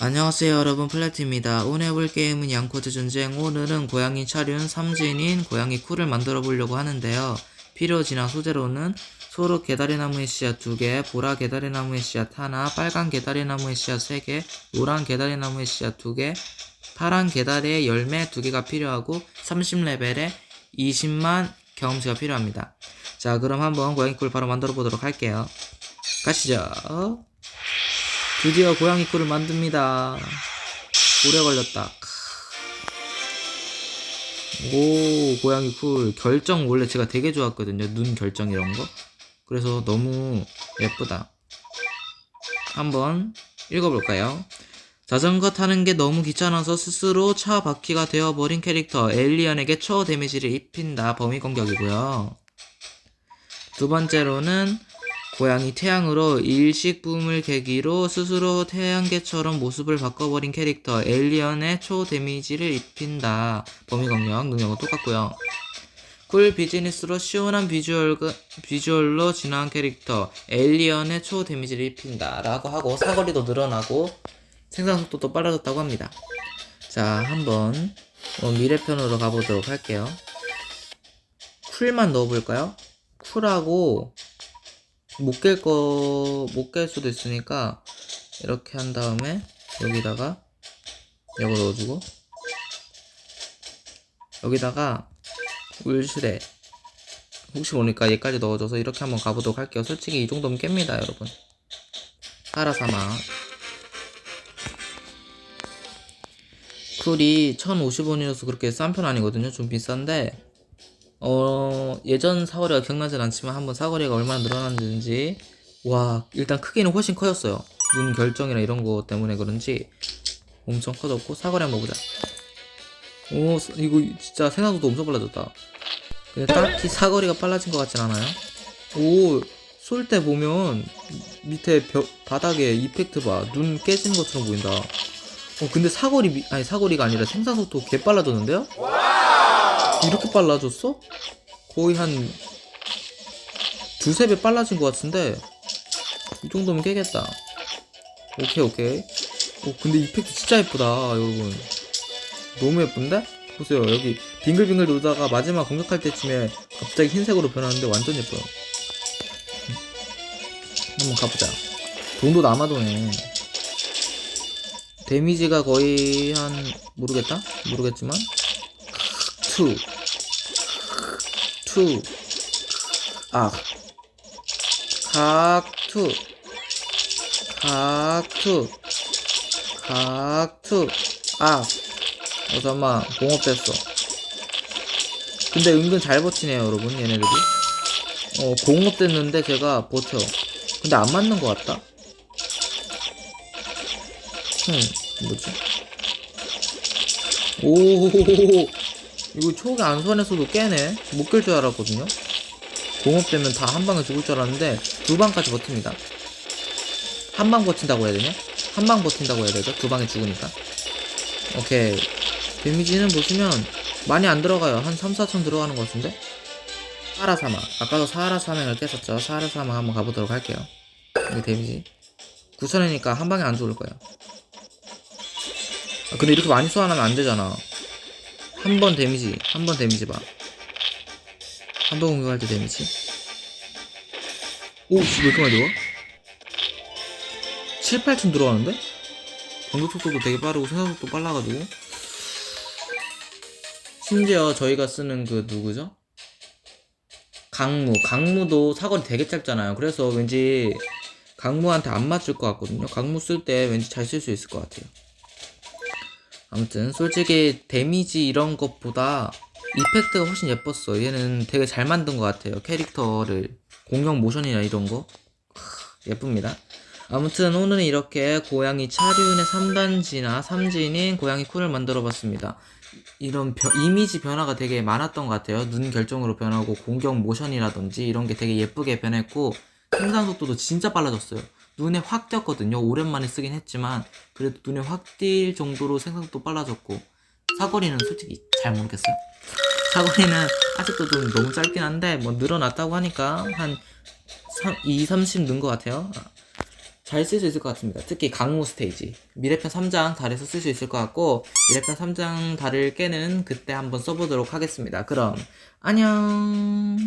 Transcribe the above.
안녕하세요 여러분 플래티입니다. 오늘 해볼 게임은 양코드 전쟁 오늘은 고양이 차륜 3진인 고양이 쿨을 만들어 보려고 하는데요. 필요지나 소재로는 소르 개다리나무의 씨앗 2개, 보라 개다리나무의 씨앗 하나, 빨간 개다리나무의 씨앗 3개, 노란 개다리나무의 씨앗 2개, 파란 개다리의 열매 2개가 필요하고 30레벨에 20만 경험치가 필요합니다. 자 그럼 한번 고양이 쿨 바로 만들어 보도록 할게요. 가시죠. 드디어 고양이 꿀을 만듭니다. 오래 걸렸다. 오, 고양이 꿀. 결정 원래 제가 되게 좋았거든요. 눈 결정 이런 거. 그래서 너무 예쁘다. 한번 읽어볼까요? 자전거 타는 게 너무 귀찮아서 스스로 차 바퀴가 되어버린 캐릭터 엘리언에게 초어 데미지를 입힌다 범위 공격이고요. 두 번째로는 고양이 태양으로 일식붐을 계기로 스스로 태양계처럼 모습을 바꿔버린 캐릭터 엘리언의 초 데미지를 입힌다. 범위 공격 능력은 똑같고요. 쿨 비즈니스로 시원한 비주얼, 비주얼로 진화한 캐릭터 엘리언의 초 데미지를 입힌다. 라고 하고 사거리도 늘어나고 생산 속도도 빨라졌다고 합니다. 자, 한번 어, 미래편으로 가보도록 할게요. 쿨만 넣어볼까요? 쿨하고 못 깰 거, 못 깰 수도 있으니까, 이렇게 한 다음에, 여기다가, 이거 넣어주고, 여기다가, 울슈레. 혹시 모르니까 얘까지 넣어줘서 이렇게 한번 가보도록 할게요. 솔직히 이 정도면 깹니다, 여러분. 사라사마. 쿨이 1050원이라서 그렇게 싼 편 아니거든요. 좀 비싼데, 어, 예전 사거리가 기억나진 않지만 한번 사거리가 얼마나 늘어났는지. 와 일단 크기는 훨씬 커졌어요. 눈 결정이나 이런 거 때문에 그런지 엄청 커졌고 사거리 한번 보자. 오 이거 진짜 생각보다 엄청 빨라졌다. 근데 딱히 사거리가 빨라진 것 같진 않아요? 오 쏠 때 보면 밑에 벽 바닥에 이펙트 봐눈 깨지는 것처럼 보인다. 어 근데 사거리 미- 아니 사거리가 아니라 생산 속도 개 빨라졌는데요? 이렇게 빨라졌어? 거의 한 두세 배 빨라진 것 같은데 이 정도면 깨겠다. 오케이 오케이. 오 근데 이펙트 진짜 예쁘다 여러분. 너무 예쁜데? 보세요 여기 빙글빙글 돌다가 마지막 공격할 때쯤에 갑자기 흰색으로 변하는데 완전 예뻐요. 한번 가보자. 돈도 남아도네. 데미지가 거의 한 모르겠다? 모르겠지만 투, 투, 아, 각투, 각투, 각투, 아, 어 잠만 공업됐어. 근데 은근 잘 버티네요, 여러분 얘네들이. 어 공업 됐는데 제가 버텨. 근데 안 맞는 것 같다. 흠, 뭐지? 오, 이거 초기 안선에서도 깨네. 못 깰 줄 알았거든요. 공업되면 다 한 방에 죽을 줄 알았는데 두 방까지 버팁니다. 한 방 버틴다고 해야 되냐? 한 방 버틴다고 해야 되죠? 두 방에 죽으니까. 오케이. 데미지는 보시면 많이 안 들어가요. 한 3, 4천 들어가는 것 같은데? 사하라 사막. 아까도 사하라 사막을 깼었죠. 사하라 사막 한번 가보도록 할게요. 이게 데미지. 9천이니까 한 방에 안 죽을 거예요. 아, 근데 이렇게 많이 소환하면 안 되잖아. 한 번 데미지, 한 번 데미지 봐. 한 번 공격할 때 데미지. 오, 씨, 왜 이렇게 많이 들어와? 7, 8천 들어가는데? 공격 속도도 되게 빠르고 생각 속도 빨라가지고. 심지어 저희가 쓰는 그 누구죠? 강무. 강무도 사거리 되게 짧잖아요. 그래서 왠지 강무한테 안 맞을 것 같거든요. 강무 쓸 때 왠지 잘 쓸 수 있을 것 같아요. 아무튼 솔직히 데미지 이런 것보다 이펙트가 훨씬 예뻤어. 얘는 되게 잘 만든 것 같아요. 캐릭터를 공격 모션이나 이런 거 크, 예쁩니다. 아무튼 오늘은 이렇게 고양이 차륜의 3단지나 3진인 고양이 쿨을 만들어 봤습니다. 이런 변- 이미지 변화가 되게 많았던 것 같아요. 눈 결정으로 변하고 공격 모션이라든지 이런 게 되게 예쁘게 변했고 생산 속도도 진짜 빨라졌어요. 눈에 확 띄었거든요. 오랜만에 쓰긴 했지만 그래도 눈에 확 띌 정도로 생산 속도 빨라졌고 사거리는 솔직히 잘 모르겠어요. 사거리는 아직도 좀 너무 짧긴 한데 뭐 늘어났다고 하니까 한 3, 2, 30 는 것 같아요. 잘 쓸 수 있을 것 같습니다. 특히 강무 스테이지. 미래편 3장 달에서 쓸 수 있을 것 같고, 미래편 3장 달을 깨는 그때 한번 써보도록 하겠습니다. 그럼, 안녕!